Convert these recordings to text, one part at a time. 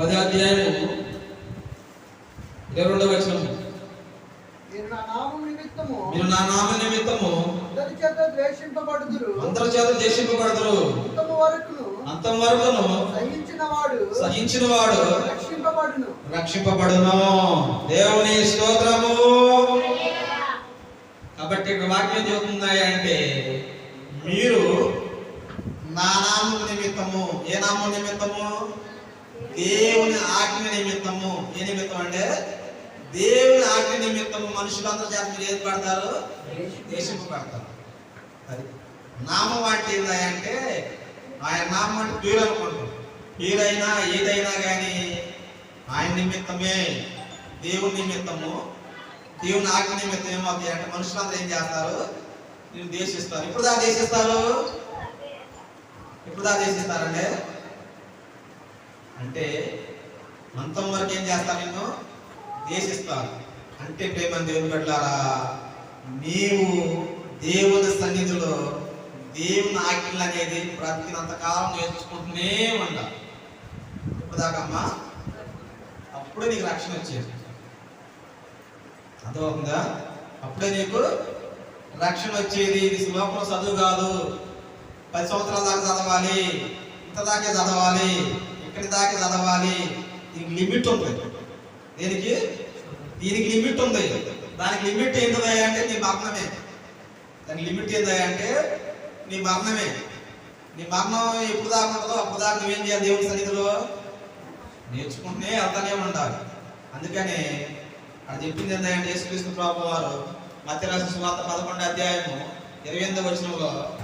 పది అధ్యాయము ఇరవై రెండవ వచనం మీరు నా నామం నిమిత్తము అందరి చేత ద్వేషింపబడుదురు. అందరి చేత దేశింపబడతారు అంతము వరకును అంతం వరకును సహించిన వాడు సహించిన వాడు రక్షింపబడును. రక్షింపబడును. దేవుని స్తోత్రము. కాబట్టి ఇక్కడ వాక్యం చెబుతున్నాయి అంటే మీరు నా నామం నిమిత్తము. ఏ నామం నిమిత్తము? దేవుని ఆజ్ఞ నిమిత్తము ఏ నిమిత్తం అంటే? దేవుని ఆజ్ఞ నిమిత్తము మనుషులందరూ చేత మీరు ఏది పడతారు? దేశింపబడతారు అది నామం అంటే ఏంటంటే ఆయన నామం అంటే పేరు అనుకుంటాం పేరైనా ఏదైనా కానీ ఆయన నిమిత్తమే దేవుని నిమిత్తము. దేవుని ఆజ్ఞ నిమిత్తం ఏమవుతాయి అంటే మనుషులందరూ ఏం చేస్తారు? నేను దేశిస్తారు. ఇప్పుడు దా దేశిస్తారు? ఇప్పుడు దా దేశిస్తారంటే అంటే అంతం వరకు ఏం చేస్తారు నేను దేశిస్తారు అంటే ప్రేమ దేవుని పెట్టారా నీవు దేవుని సన్నిధిలో దేవుని ఆజ్ఞలు అనేది బ్రతికినంత నేర్చుకుంటూనే ఉండాలి. ఇప్పుడు అప్పుడే నీకు రక్షణ వచ్చేది. అర్థమవుతుందా? అప్పుడే నీకు రక్షణ వచ్చేది. ఇది లోపల చదువు కాదు. పది సంవత్సరాల దాకా చదవాలి. ఇంత దాకే చదవాలి. ఇక్కడి దాకా చదవాలి దీనికి లిమిట్ ఉంది. దీనికి? దీనికి లిమిట్ ఉంది. దానికి లిమిట్ ఏంటది అంటే నీ మరణమే. దానికి లిమిట్ ఏంది అంటే నీ మరణమే. నీ మరణం ఎప్పుడు దాకా ఉంటుందో అప్పుడు దాకా నువ్వేం చేయాలి దేవుని సన్నిధిలో? నేర్చుకుంటూనే వెళ్తానే ఉండాలి. అందుకని అది చెప్పింది ఏంటంటే యేసుక్రీస్తు ప్రభు వారు మధ్యరాశి సువార్త పదకొండు అధ్యాయము ఇరవై ఎనిమిది వచనంలో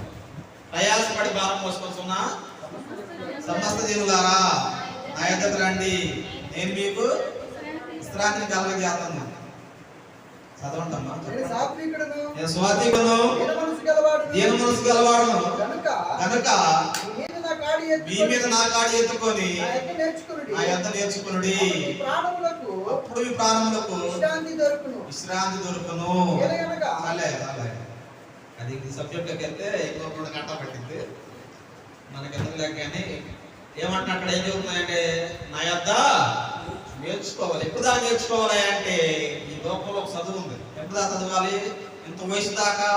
ప్రయాసపడి భారం మోసుకొస్తున్న సమస్త దీనులారా నా యొద్దకు రండి. నేను మీకు? విశ్రాంతిని కలగజేస్తాను. చదవంటమ్మా. స్వాతికును దీన మనసు గలవాడును కనుక మీ మీద నా కాడి ఎత్తుకొని నా నేర్చుకునుడి. అప్పుడు మీ ప్రాణములకు విశ్రాంతి దొరుకును. అలే అలే అది సబ్జెక్ట్లోకి వెళ్తే కూడా కట్ట పట్టింది మనకి ఎందుకు లేక కానీ ఏమంటున్నా అక్కడ ఏం చెబుతున్నాయంటే నా యొద్ద నేర్చుకోవాలి. ఎప్పుడు దాకా నేర్చుకోవాలి అంటే ఈ లోకంలో ఒక చదువు ఉంది. ఎప్పుడు దాకా చదవాలి? ఇంత వయసు దాకా?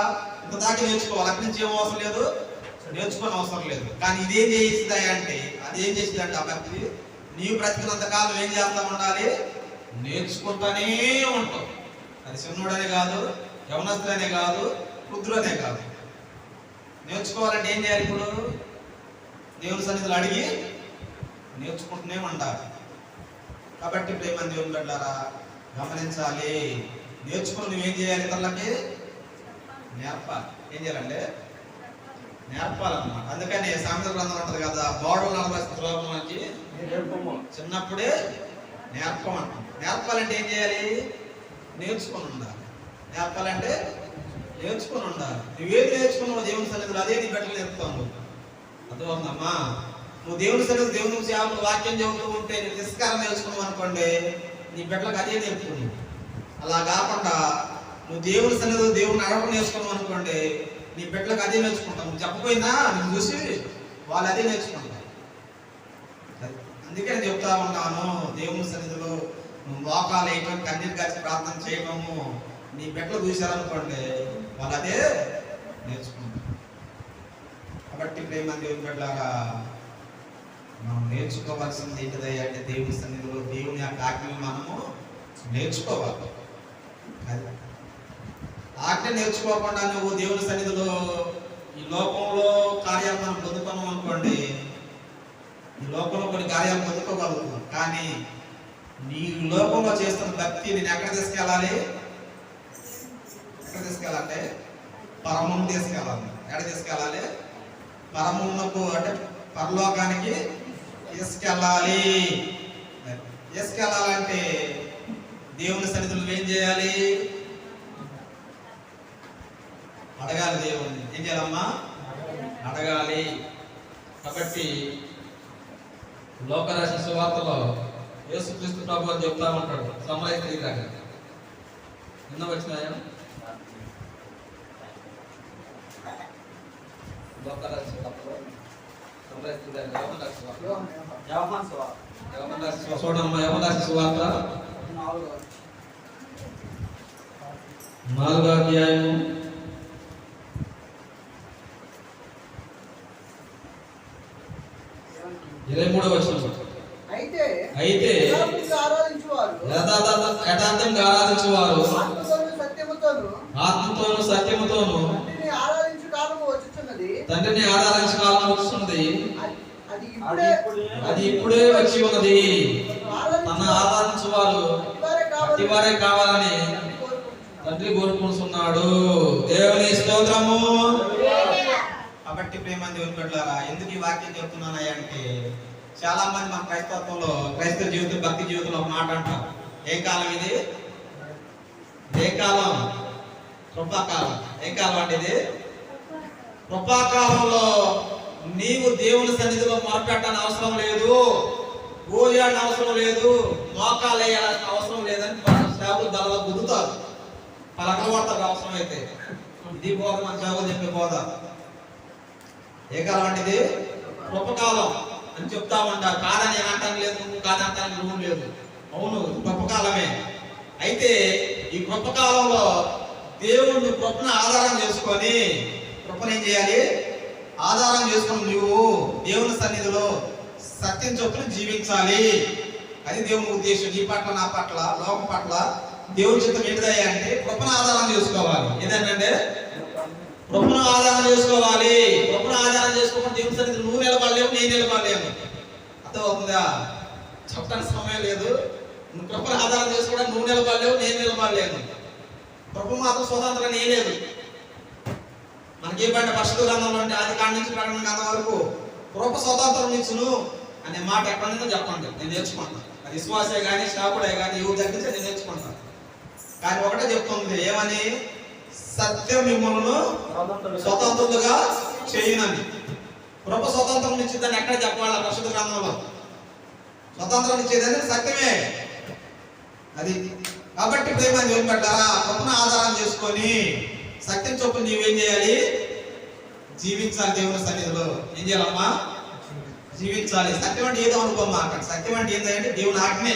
ఇంత దాకా నేర్చుకోవాలి. అక్కడి నుంచి ఏం అవసరం లేదు? నేర్చుకోని అవసరం లేదు. కానీ ఇదేం చేయిస్తుంది అంటే అదేం ఏం అంటే ఆ భక్తి నీవు బ్రతికినంత కాలం ఏం చేస్తా ఉండాలి? నేర్చుకుంటానే ఉంటావు. అది చిన్నోడనే కాదు యవనస్తుడనే కాదు రుద్రుడనే కాదు. నేర్చుకోవాలంటే ఏం చేయాలి ఇప్పుడు? దేవుని సన్నిధిలో అడిగి నేర్చుకుంటూనే ఉండాలి కాబట్టి ప్రేమ దేవుని బిడ్డారా గమనించాలి. నేర్చుకుని నువ్వేం చేయాలి ఇతరులకి? నేర్పాలి. ఏం చేయాలంటే? నేర్పాలన్నమాట. అందుకని సామెత గ్రంథం ఉంటుంది కదా బోడలు నలభై శ్లోకం చిన్నప్పుడే నేర్పమంటాం. నేర్పాలంటే ఏం చేయాలి? నేర్చుకొని ఉండాలి నేర్పాలంటే నేర్చుకొని ఉండాలి నువ్వేది నేర్చుకున్నావు దేవుని సన్నిధిలో అదే నీ బిడ్డలు నేర్పుతావు అర్థమవుతుందమ్మా? నువ్వు దేవుని సన్నిధి దేవుని సేవలు వాక్యం చెబుతూ ఉంటే నువ్వు నిస్కారం నేర్చుకున్నావు అనుకోండి నీ బిడ్డలకు అదే నేర్పుతుంది అలా కాకుండా నువ్వు దేవుని సన్నిధి దేవుని అడగడం నేర్చుకున్నావు అనుకోండి నీ బిడ్డలకు అదే నేర్చుకుంటావు. నువ్వు చెప్పపోయినా నువ్వు చూసి వాళ్ళు అదే నేర్చుకుంటారు. అందుకే నేను చెప్తా ఉన్నాను దేవుని సన్నిధిలో నువ్వు మోకాలు వేయటం కన్నీరు కాచి ప్రార్థన చేయటము నీ బిడ్డలు చూశారనుకోండి వాళ్ళు అదే నేర్చుకుంటారు. కాబట్టి ప్రేమ దేవుని బిడ్డలాగా మనం నేర్చుకోవాల్సింది ఏంటిది అంటే దేవుని సన్నిధిలో దేవుని యొక్క ఆజ్ఞలు మనము నేర్చుకోవాలి. ఆజ్ఞ నేర్చుకోకుండా నువ్వు దేవుని సన్నిధిలో ఈ లోకంలో కార్యాలు మనం పొందుకున్నాం అనుకోండి ఈ లోకంలో కొన్ని కార్యాలు పొందుకోగలుగుతున్నాం కానీ నీ లోకంలో చేస్తున్న భక్తి నేను ఎక్కడ తీసుకెళ్ళాలి? ఎక్కడ తీసుకెళ్ళాలంటే పరమం తీసుకెళ్ళాలి. ఎక్కడ తీసుకెళ్ళాలి? పరమున్నకు అంటే పరలోకానికి తీసుకెళ్ళాలి తీసుకెళ్ళాలంటే దేవుని సన్నిధిలో ఏం చేయాలి? అడగాలి దేవుణ్ణి. ఏం చేయాలమ్మా? అడగాలి. కాబట్టి లోకరాశి సువార్తలో యేసుక్రీస్తు ప్రభు అని చెప్తా ఉంటాడు సమయ స్త్రీలాగా నిన్న వచ్చినాయా? లోకరాశి చూడమ్మా రాసిన సువార్త నాలుగో అధ్యాయము ఇరవై మూడో వచ్చిన అయితే అయితే యథార్థంగా ఆరాధించువారు ఆత్మతోను సత్యముతోను తండ్రిని ఆరాధించ కాలం వస్తుంది అది- అది అది ఇప్పుడే ఇప్పుడే అది ఇప్పుడే వచ్చి ఉన్నది. తన ఆరాధించు వారు వారే కావాలని తండ్రి కోరుకుంటున్నాడు. దేవుని స్తోత్రము. కాబట్టి ప్రేమ దేవుని బిడ్డలారా ఎందుకు ఈ వాక్యం చెప్తున్నానయ్య అంటే చాలా మంది మన క్రైస్తవత్వంలో క్రైస్తవ జీవితం భక్తి జీవితంలో ఒక మాట అంటారు. ఏ కాలం ఇది? ఏ కాలం? కృపాకాలం. ఏ కాలం అంటే ఇది? కృపాకాలంలో నీవు దేవుని సన్నిధిలో మొరపెట్టని అవసరం లేదు. గోయాడిన అవసరం లేదు. మోకాలు వేయాల్సిన అవసరం లేదని సేవలు దళ గుద్దుతారు. పలకబడతారు అవసరం అయితే. ఇది బోధ మన సేవలు చెప్పే బోధ. ఏ కాలం అంటే అని చెప్తా ఉంటా కాదని నేను అంటాను లేదు నువ్వు కాదంటానికి రూమ్ లేదు అవును గొప్పకాలమే అయితే ఈ కృపకాలంలో దేవుణ్ణి కృపను ఆధారం చేసుకొని కృపను ఏం చేయాలి? ఆధారం చేసుకుని నువ్వు దేవుని సన్నిధిలో సత్యం చొప్పున జీవించాలి. అది దేవుని ఉద్దేశం. నీ పట్ల నా పట్ల లోకం పట్ల దేవుని చిత్తం ఏంటిదయ్యా అంటే కృపను ఆధారం చేసుకోవాలి. ఏంటంటే కృపను ఆధారం చేసుకోవాలి. కృపను ఆధారం చేసుకోకుండా దేవుని సన్నిధిలో నువ్వు నిలబడలేవు నేను నిలబడలేము అర్థమవుతుందా? చెప్పడానికి సమయం లేదు. నువ్వు కృపను ఆధారం చేసుకోవడానికి నువ్వు నిలబడలేవు నేను నిలబడలేను. కృప మాత్రం స్వతంత్రం లేదు. మనకి ఏమంటే పరిశుద్ధ గ్రంథంలో అంటే ఆది కాండ నుంచి ప్రకటన గ్రంథం వరకు కృప స్వతంత్రం ఇచ్చును అనే మాట ఎక్కడి నుంచో చెప్పండి నేను నేర్చుకుంటాను అది విశ్వాసే కానీ శాపుడే కానీ ఎవరు తగ్గించే నేను నేర్చుకుంటాను కానీ ఒకటే చెప్తుంది ఏమని? సత్యం మిమ్మల్ని స్వతంత్రులుగా చేయునని. కృప స్వతంత్రం ఇచ్చిందని ఎక్కడ చెప్పాలి ఆ పరిశుద్ధ గ్రంథంలో? స్వతంత్రం ఇచ్చేదని సత్యమే. అది. కాబట్టి ప్రేమ దేవుని పెట్టారా కృపను ఆధారం చేసుకొని సత్యం చొప్పున నీవేం చేయాలి? జీవించాలి దేవుని సన్నిధిలో. ఏం చేయాలమ్మా? జీవించాలి. సత్యం అంటే ఏదో అనుకోమ్మా అక్కడ సత్యం అంటే ఏంటంటే దేవుని ఆజ్ఞే.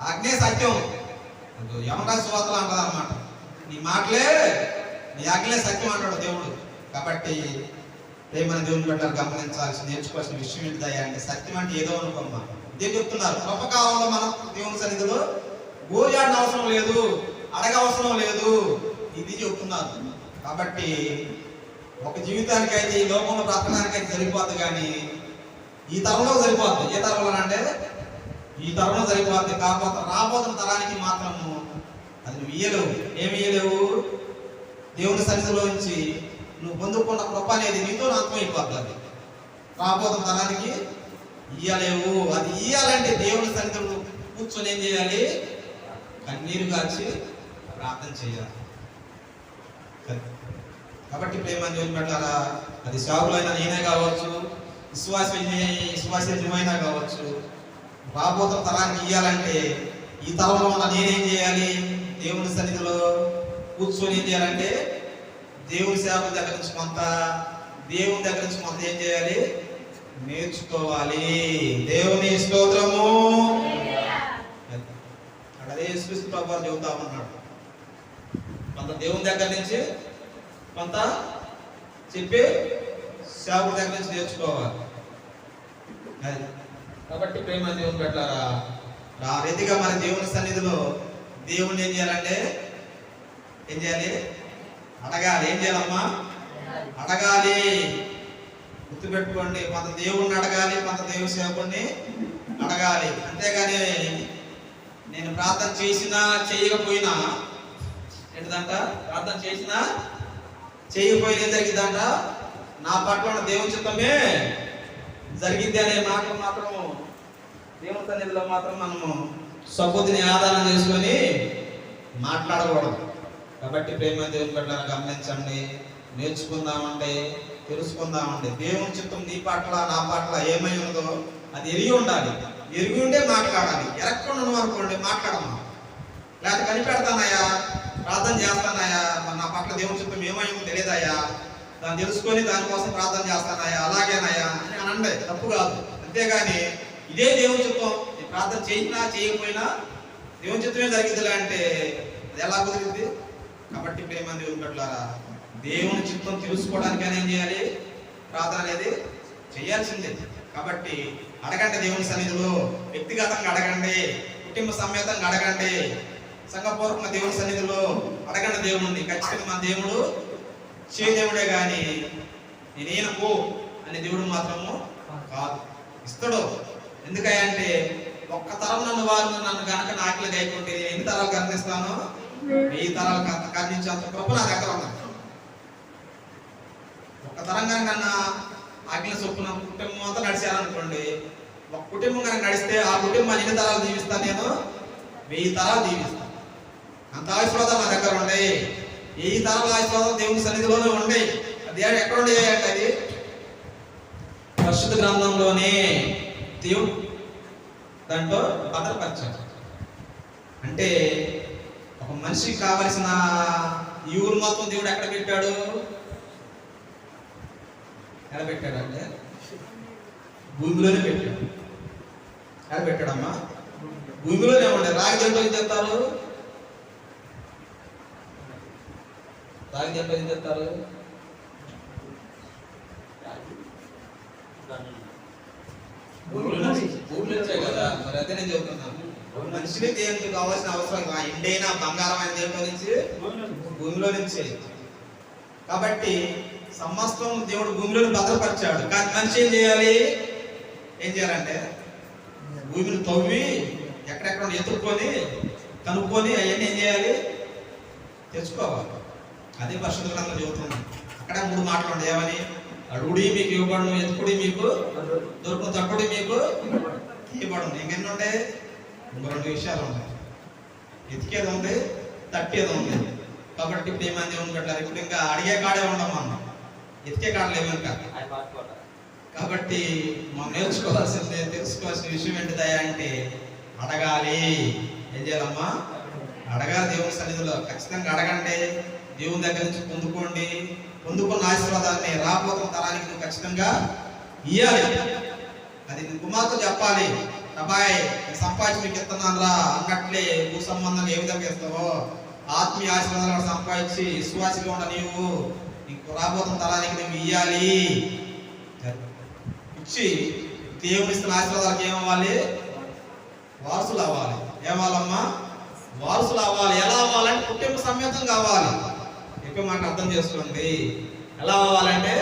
ఆజ్ఞే సత్యం. యమకా సువార్తలు అంటది అనమాట నీ మాటలే నీ ఆజ్ఞలే సత్యం అంటాడు దేవుడు. కాబట్టి ప్రేమని దేవుని పెట్టారు గమనించాల్సి నేర్చుకోవాల్సిన విషయం ఏంటిదయ్యా అంటే సత్యం అంటే ఏదో అనుకోమ్మా ఇదే చెప్తున్నారు. కృపకాలంలో మనం దేవుని సన్నిధిలో గోజాడిన అవసరం లేదు అడగ అవసరం లేదు. ఇది చెప్తున్నారు కాబట్టి ఒక జీవితానికి అయితే ఈ లోకంలో బ్రతకడానికి అయితే సరిపోద్దు కానీ ఈ తరంలో సరిపోద్ది. ఏ తరంలో అంటే ఈ తరంలో సరిపోద్ది. కాకపోతే రాబోతున్న తరానికి మాత్రము అది నువ్వు ఇయ్యలేవు. ఏమి ఇయ్యలేవు? దేవుని సన్నిధిలో నువ్వు పొందుకున్న కృప అనేది నీతో అర్థమైపోద్ది అది. రాబోతున్న తరానికి ఇయ్యలేవు. అది ఇయ్యాలంటే దేవుని సన్నిధిలో కూర్చొని ఏం చేయాలి? కన్నీరు కాచి ప్రార్థన చేయాలి. కాబట్టి ప్రేమ దేవుని పెట్టారా అది సాగులైన నేనే కావచ్చు విశ్వాస విశ్వాసమైనా కావచ్చు రాబోతున్న తరానికి ఇయ్యాలంటే ఈ తరంలో ఉన్న నేనేం చేయాలి? దేవుని సన్నిధిలో కూర్చొని ఏం చేయాలంటే దేవుని సేవ దగ్గర నుంచి కొంత దేవుని దగ్గర నుంచి కొంత ఏం చేయాలి? నేర్చుకోవాలి. దేవుని స్తోత్రము. అక్కడ అదే యేసుక్రీస్తు ప్రభు వారు చెబుతా ఉన్నాడు. కొంత దేవుని దగ్గర నుంచి కొంత చెప్పి సేవకుడి దగ్గర నుంచి నేర్చుకోవాలి. అది. కాబట్టి ప్రేమ దేవుని పెట్టారా ఆ రీతిగా మన దేవుని సన్నిధిలో దేవుని ఏం చేయాలంటే ఏం చేయాలి? అడగాలి. ఏం చేయాలమ్మా? అడగాలి. గుర్తుపెట్టుకోండి. కొంత దేవుణ్ణి అడగాలి కొంత దేవుని సేవకుడిని అడగాలి. అంతేగాని నేను ప్రార్థన చేసినా చేయకపోయినా ఏంటిదంట? ప్రార్థన చేసినా చేయకపోయినా జరిగిందంట నా పట్ల ఉన్న దేవుని చిత్తమే జరిగింది అనే మాట మాత్రము దేవుని సన్నిధిలో మాత్రం మనము సబ్బుద్ధిని ఆధారం చేసుకొని మాట్లాడకూడదు. కాబట్టి ప్రేమ దేవుని పట్ల గమనించండి నేర్చుకుందామండి తెలుసుకుందామండి. దేవుని చిత్తం నీ పట్ల నా పట్ల ఏమై ఉన్నదో అది ఎరిగి ఉండాలి. ఎరిగి ఉండే మాట్లాడాలి. ఎరక్కుండా ఉన్నాం అనుకోండి మాట్లాడమా? లేకపోతే కనిపెడతానయ్యా? ప్రార్థన చేస్తానయ్యా. నా పట్ల దేవుని చిత్తం ఏమైందో తెలియదయ్యా. దాన్ని తెలుసుకొని దానికోసం ప్రార్థన చేస్తానయ్యా. అలాగేనయ్యా. అని అనండి తప్పు కాదు. అంతేగాని ఇదే దేవుని చిత్తం. ప్రార్థన చేసినా చేయకపోయినా దేవుని చిత్తమే జరిగింది అంటే అది ఎలా కుదిరింది? కాబట్టి ప్రేమ దేవుని పట్లారా దేవుని చిత్తం తెలుసుకోవడానికైనా ఏం చేయాలి? ప్రార్థన అనేది చేయాల్సిందే. కాబట్టి అడగండి దేవుని సన్నిధిలో. వ్యక్తిగతంగా అడగండి. కుటుంబ సమేతంగా అడగండి. సంఘపూర్వకంగా దేవుని సన్నిధిలో అడగండి దేవుణ్ణి. ఖచ్చితంగా మన దేవుడు చే దేవుడే కానీ నేనేన పో అనే దేవుడు మాత్రము కాదు. ఇస్తాడు. ఎందుకంటే ఒక్క తరం నన్ను వారు నన్ను గనక నాకిలు గైకుంటే నేను ఎన్ని తరాలు కనిపిస్తాను వెయ్యి తరాలు కన్- కనిపించేంత కృప నా దగ్గర ఉంది ఒక్క తరం కనుక నన్న ఆజ్ఞ చొప్పున కుటుంబం అంతా నడిచారనుకోండి ఒక కుటుంబం కనుక నడిస్తే ఆ కుటుంబాన్ని ఎన్ని తరాలు జీవిస్తాను నేను? వెయ్యి తరాలు జీవిస్తాను అంత ఆశీర్వాదం నా దగ్గర ఉండే. ఏ తరం ఆశీర్వాదం దేవుని సన్నిధిలోనే ఉండే. అది ఎక్కడ ఉండే అంటే అది? పరిశుద్ధ గ్రంథంలోనే దేవుడు దాంట్లో భద్రపరిచాడు. అంటే ఒక మనిషికి కావలసిన ఈ ఊరు మొత్తం దేవుడు ఎక్కడ పెట్టాడు? ఎక్కడ పెట్టాడు అంటే? భూమిలోనే పెట్టాడు. ఎక్కడ పెట్టాడమ్మా? భూమిలోనే ఉండే. రాగి దేంట్లో ఏం చెప్తారు రాగి దేంట్లో ఏం చెప్తారు? భూమిలో కదా మరి అదే నేను చెబుతున్నాను మనిషిని దేవునికి కావాల్సిన అవసరం. ఆ ఎండైన బంగారం అయిన దేంట్లో నుంచి భూమిలో నుంచే. కాబట్టి సమస్తం దేవుడు భూమిలో భద్రపరిచాడు. కానీ మనిషి ఏం చేయాలి? ఏం చేయాలంటే భూమిని తవ్వి ఎక్కడెక్కడ ఎత్తుక్కొని కనుక్కొని అవన్నీ ఏం చేయాలి? తెచ్చుకోవాలి. అదే పరిశుద్ధ గ్రంథం చెబుతుంది అక్కడ మూడు మాటలు ఉన్నాయి. ఏమని? అడుగుడి మీకు ఇవ్వబడును ఎత్తుకుడి మీకు దొరుకు తక్కుడి మీకు ఇవ్వబడును. ఇంకెన్ని ఉంటాయి? ఇంకో రెండు విషయాలు ఉన్నాయి ఎతికేది ఉంది తట్టేది ఉంది. కాబట్టి ఇప్పుడు ఏమంది? ఉండట్లేదు ఇప్పుడు ఇంకా అడిగే కాడే ఉండం మనం. ఎతికే కాడలేము ఇంకా? కాబట్టి మనం నేర్చుకోవాల్సింది తెలుసుకోవాల్సిన విషయం ఏంటిదయ్యా అంటే అడగాలి. ఏం చేయాలమ్మా? అడగాలి దేవుని సన్నిధిలో. ఖచ్చితంగా అడగండి. దేవుని దగ్గర నుంచి పొందుకోండి. పొందుకున్న ఆశీర్వాదాన్ని రాబోతున్న తరానికి నువ్వు ఖచ్చితంగా ఇయ్యాలి. అది నీ కుమార్తె చెప్పాలి. అబ్బాయి సంపాదించి మీకు ఇస్తున్నాను రా అన్నట్లే భూ సంబంధం ఏ విధంగా ఇస్తావో ఆత్మీయ ఆశీర్వాదాలు సంపాదించి విశ్వాసిగా ఉండ నీవు. నీకు రాబోతున్న తరానికి నువ్వు ఇయ్యాలి. ఇచ్చి దేవుని ఇస్తున్న ఆశీర్వాదాలకు ఏమవ్వాలి? వారసులు అవ్వాలి. ఏమవ్వాలమ్మా? వారసులు అవ్వాలి. ఎలా అవ్వాలంటే కుటుంబ సమేతం కావాలి. చెప్పే మాట అర్థం చేసుకోండి. ఎలా అవ్వాలంటే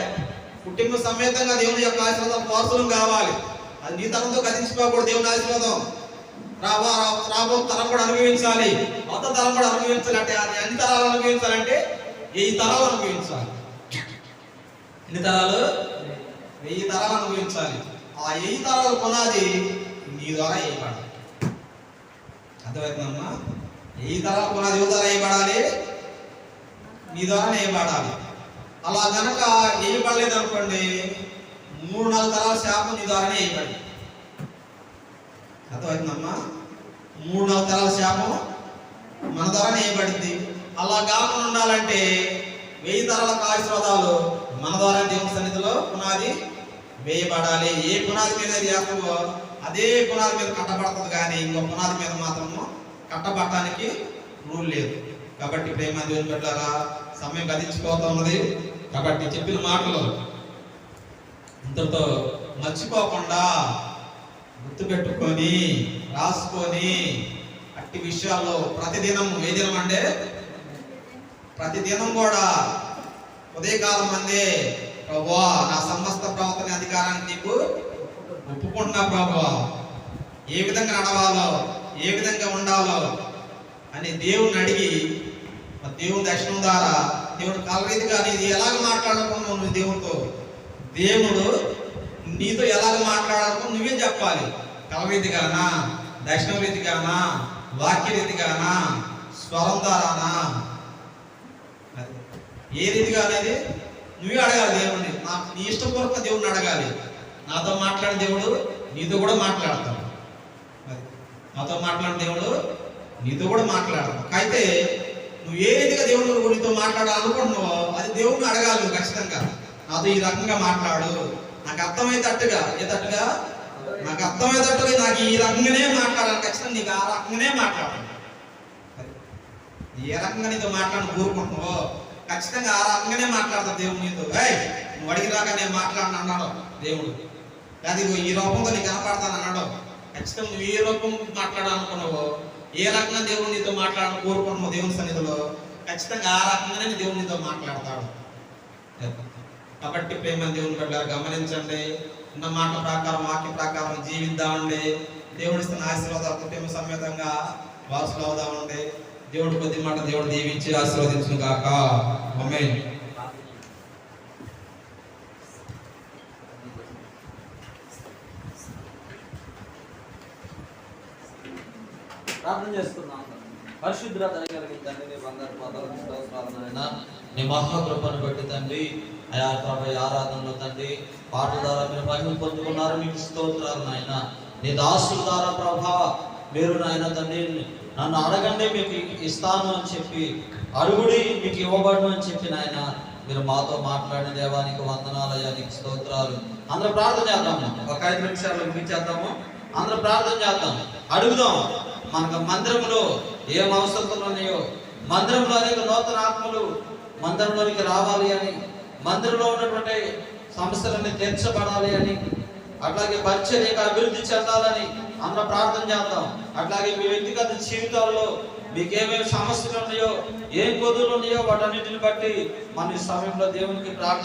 కుటుంబ సమేతంగా దేవుని యొక్క ఆశీర్వాదం వారసులం కావాలి. అది నీ తరంతో గతించిపోకూడదు దేవుని ఆశీర్వాదం. రాబో రాబో తరం కూడా అనుభవించాలి. కొత్త తరం కూడా అనుభవించాలంటే అది ఎన్ని తరాలు అనుభవించాలంటే వెయ్యి తరాలు అనుభవించాలి? ఎన్ని తరాలు? వెయ్యి తరాలు అనుభవించాలి. ఆ వెయ్యి తరాలు పునాది నీ ద్వారా వేయబడాలి అర్థమవుతుందమ్మా వెయ్యి తరాలు పునాది యువ ద్వారా వేయబడాలి నీ ద్వారా వేయబడాలి అలా గనక వేయబడలేదు అనుకోండి మూడు నాలుగు తరాల శాపం నీ ద్వారానే వేయబడి అర్థమవుతుందమ్మా మూడు నాలుగు తరాల శాపం మన ద్వారానే వేయబడింది అలా కాకుండా ఉండాలంటే వెయ్యి తరాల ఆశీర్వాదాలు మన ద్వారా దేవుని సన్నిధిలో పునాది వేయబడాలి. ఏ పునాది మీద చేస్తామో అదే పునాది మీద కట్టబడుతుంది కానీ ఇంకో పునాది మీద మాత్రము కట్టబడటానికి రూల్ లేదు. కాబట్టి ప్రేమ దేవుని పెట్టారా సమయం గతించిపోతా ఉన్నది. కాబట్టి చెప్పిన మాటలు ఇంతటితో మర్చిపోకుండా గుర్తుపెట్టుకొని రాసుకొని అట్టి విషయాల్లో ప్రతిదినం ఏ దినం అంటే? ప్రతిదినం కూడా ఉదయకాలం మందే ప్రభా నా సమస్త ప్రవర్తన అధికారాన్ని నీకు ఒప్పుకుంటున్నా ప్రభా. ఏ విధంగా నడవాలో ఏ విధంగా ఉండాలో అని దేవుణ్ణి అడిగి దేవుని దర్శనం ద్వారా దేవుడు కలరీతిగా ఇది ఎలాగ మాట్లాడకుండా నువ్వు దేవుడితో? దేవుడు నీతో ఎలాగ మాట్లాడాలనుకో నువ్వే చెప్పాలి? కలరీతిగానా? దర్శనం రీతిగానా? వాక్య రీతిగానా? స్వరం ద్వారానా? అది ఏ రీతిగా అనేది నువ్వే అడగాలి దేవుడిని నా నీ ఇష్టపూర్వక దేవుడిని అడగాలి. నాతో మాట్లాడే దేవుడు నీతో కూడా మాట్లాడతాడు. అది నాతో మాట్లాడే దేవుడు నీతో కూడా మాట్లాడతాడు. అయితే నువ్వు ఏదిగా రీతిగా దేవుడు నీతో మాట్లాడాలనుకుంటున్నావో అది దేవుడిని అడగాలి నువ్వు ఖచ్చితంగా. నాతో ఈ రకంగా మాట్లాడు. నాకు అర్థమయ్యేటట్టుగా ఏ తట్టుగా నాకు అర్థమయ్యేటట్టుగా నాకు ఈ రకంగానే మాట్లాడాలి. ఖచ్చితంగా నీకు ఆ రకంగానే మాట్లాడాలి ఏ రకంగా నీతో మాట్లాడిన కోరుకుంటున్నావో? ఖచ్చితంగా ఆ రకంగానే మాట్లాడతా దేవుడు నీతో. ఏయ్ నువ్వు అడిగిరాక నేను మాట్లాడను అన్నాడు దేవుడు. అది ఈ రూపంతో నీకు కనపడతాను అన్నాడు. ఖచ్చితంగా నువ్వు ఏ రూపం మాట్లాడాలనుకున్నావో ఏ రకంగా దేవుడు నీతో మాట్లాడడం కోరుకుంటున్నావు దేవుని సన్నిధిలో ఖచ్చితంగా ఆ రకంగానే దేవుడు నీతో మాట్లాడతాడు. కాబట్టి ప్రేమ దేవుని బిడ్డలారా గమనించండి. ఉన్న మాట ప్రకారం వాక్య ప్రకారం జీవిద్దామండి దేవుడు ఇస్తున్న ఆశీర్వాదాలు ప్రేమ సమేతంగా వారసులు అవుదామండి దేవుడు కొద్ది మాట దేవుడు దీవించి ఆశీర్వదించును గాక. పరిశుద్ధత కలిగిన తండ్రి నీ బంగారు పాదాలకు స్తోత్రాలు నీ మహాకృపను బట్టి తండ్రి అయా ప్రభు ఆరాధనలో తండ్రి పాట ద్వారా మీరు మహిమ పొందుకున్నారు మీకు స్తోత్రాలు నాయన. నీ దాసుల ద్వారా ప్రభా మీరు నాయన తండ్రి నన్ను అడగండి మీకు ఇస్తాను అని చెప్పి అడుగుడి మీకు ఇవ్వబడను అని చెప్పి నాయన మీరు మాతో మాట్లాడిన దేవానికి వందనాలయ్యా నీకు స్తోత్రాలు. అందరూ ప్రార్థన చేద్దాము. ఒక ఐదు నిమిషాలు ముగించేద్దాము. అందరూ ప్రార్థన చేద్దాం అడుగుదాం. మనకు మందిరంలో ఏం అవసరతలు ఉన్నాయో మందిరంలో అనేక నూతన ఆత్మలు మందిరంలోనికి రావాలి అని మందిరంలో ఉన్నటువంటి సమస్యలన్నీ తీర్చబడాలి అని అట్లాగే పరిచర్యకు అభివృద్ధి చెందాలని అందరం ప్రార్థన చేద్దాం. అట్లాగే మీ వ్యక్తిగత జీవితాల్లో మీకు ఏమేమి సమస్యలు ఉన్నాయో ఏం కొదులు ఉన్నాయో వాటన్నిటిని బట్టి మన ఈ సమయంలో దేవునికి ప్రార్థన